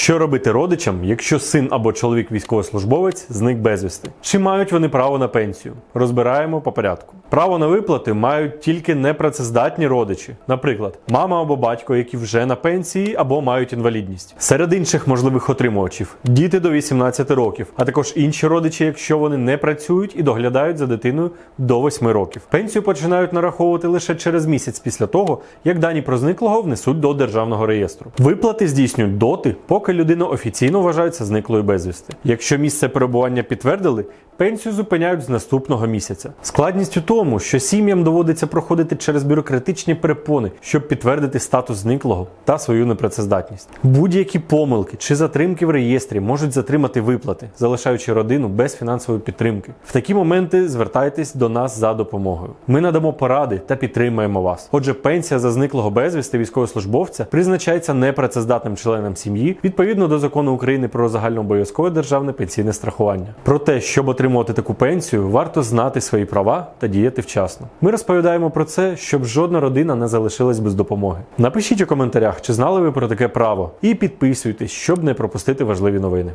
Що робити родичам, якщо син або чоловік військовослужбовець зник безвісти? Чи мають вони право на пенсію? Розбираємо по порядку. Право на виплати мають тільки непрацездатні родичі, наприклад, мама або батько, які вже на пенсії або мають інвалідність. Серед інших можливих отримувачів діти до 18 років, а також інші родичі, якщо вони не працюють і доглядають за дитиною до 8 років. Пенсію починають нараховувати лише через місяць після того, як дані про зниклого внесуть до державного реєстру. Виплати здійснюють доти, поки людина офіційно вважається зниклою безвісти. Якщо місце перебування підтвердили, пенсію зупиняють з наступного місяця. Складність у тому, що сім'ям доводиться проходити через бюрократичні перепони, щоб підтвердити статус зниклого та свою непрацездатність. Будь-які помилки чи затримки в реєстрі можуть затримати виплати, залишаючи родину без фінансової підтримки. В такі моменти звертайтесь до нас за допомогою. Ми надамо поради та підтримаємо вас. Отже, пенсія за зниклого безвісти військовослужбовця призначається непрацездатним членам сім'ї відповідно до закону України про загальнообов'язкове державне пенсійне страхування. Про те, щоб отримувати таку пенсію, варто знати свої права та діяти вчасно. Ми розповідаємо про це, щоб жодна родина не залишилась без допомоги. Напишіть у коментарях, чи знали ви про таке право, і підписуйтесь, щоб не пропустити важливі новини.